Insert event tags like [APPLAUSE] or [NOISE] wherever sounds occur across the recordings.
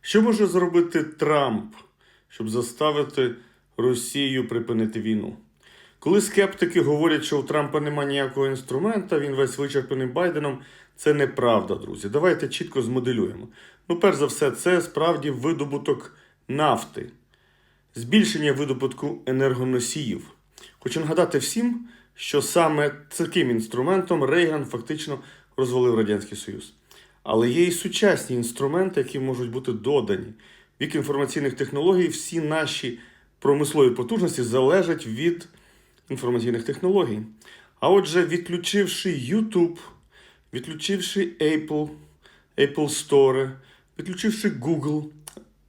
Що може зробити Трамп, щоб заставити Росію припинити війну? Коли скептики говорять, що у Трампа немає ніякого інструмента, він весь вичерпаний Байденом, це неправда, друзі. Давайте чітко змоделюємо. Ну, перш за все, це справді видобуток нафти, збільшення видобутку енергоносіїв. Хочу нагадати всім, що саме таким інструментом Рейган фактично розвалив Радянський Союз. Але є і сучасні інструменти, які можуть бути додані. Вік інформаційних технологій, всі наші промислові потужності залежать від інформаційних технологій. А отже, відключивши YouTube, відключивши Apple, Apple Store, відключивши Google,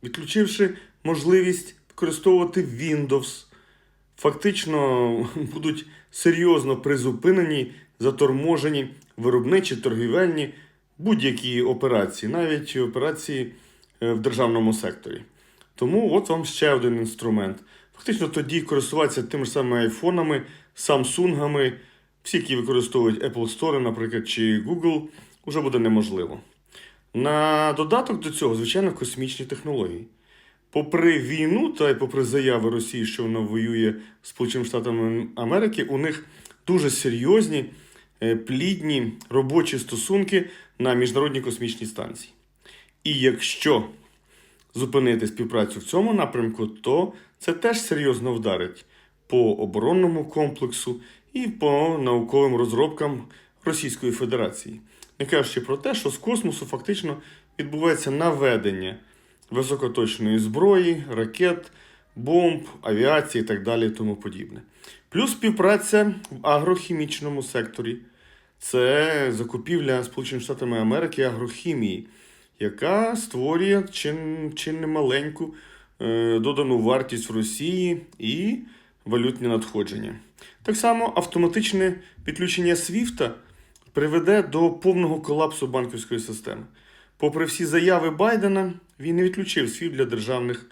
відключивши можливість використовувати Windows, фактично [LAUGHS] будуть серйозно призупинені, заторможені виробничі, торгівельні будь-які операції, навіть операції е, в державному секторі. Тому от вам ще один інструмент. Фактично тоді користуватися тими ж самими айфонами, самсунгами, всі, які використовують Apple Store, наприклад, чи Google, вже буде неможливо. На додаток до цього, звичайно, космічні технології. Попри війну та й попри заяви Росії, що вона воює з Сполученими Штатами Америки, у них дуже серйозні, плідні робочі стосунки на міжнародній космічній станції. І якщо зупинити співпрацю в цьому напрямку, то це теж серйозно вдарить по оборонному комплексу і по науковим розробкам Російської Федерації. Не кажучи про те, що з космосу фактично відбувається наведення високоточної зброї, ракет, бомб, авіації і так далі і тому подібне. Плюс співпраця в агрохімічному секторі. Це закупівля Сполученими Штатами Америки агрохімії, яка створює чи, чи не маленьку е, додану вартість в Росії і валютні надходження. Так само автоматичне підключення Свіфта приведе до повного колапсу банківської системи. Попри всі заяви Байдена, він не відключив SWIFT для державних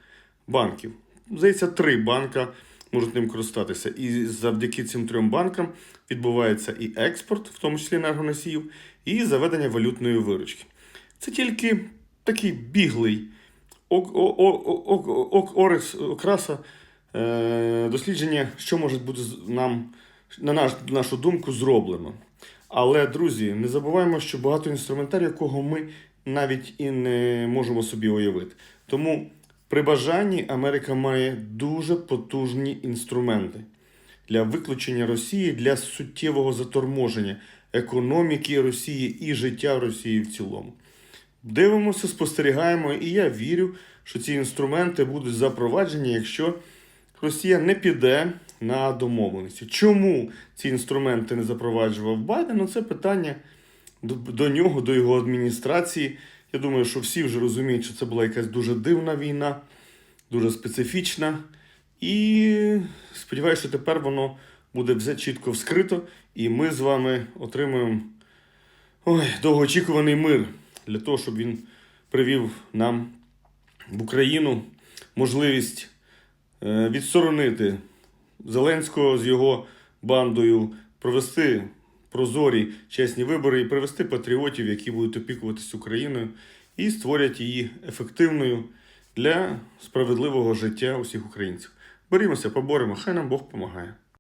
банків. Здається, три банка можуть ним користатися. І завдяки цим трьом банкам відбувається і експорт, в тому числі енергоносіїв, і заведення валютної виручки. Це тільки такий біглий ок- о- о- о- ок- ок- орис, окраса е, дослідження, що може бути нам, на наш, нашу думку, зроблено. Але, друзі, не забуваємо, що багато інструментарію, якого ми навіть і не можемо собі уявити. Тому при бажанні Америка має дуже потужні інструменти для виключення Росії, для суттєвого заторможення економіки Росії і життя Росії в цілому. Дивимося, спостерігаємо, і я вірю, що ці інструменти будуть запроваджені, якщо Росія не піде на домовленості. Чому ці інструменти не запроваджував Байден? Ну, це питання до, нього, до його адміністрації. Я думаю, що всі вже розуміють, що це була якась дуже дивна війна, дуже специфічна. І сподіваюся, що тепер воно буде все чітко вскрито, і ми з вами отримаємо ой, довгоочікуваний мир для того, щоб він привів нам в Україну можливість е, відсторонити Зеленського з його бандою, провести прозорі чесні вибори і привести патріотів, які будуть опікуватись Україною, і створять її ефективною для справедливого життя усіх українців. Борімося, поборемо, хай нам Бог допомагає.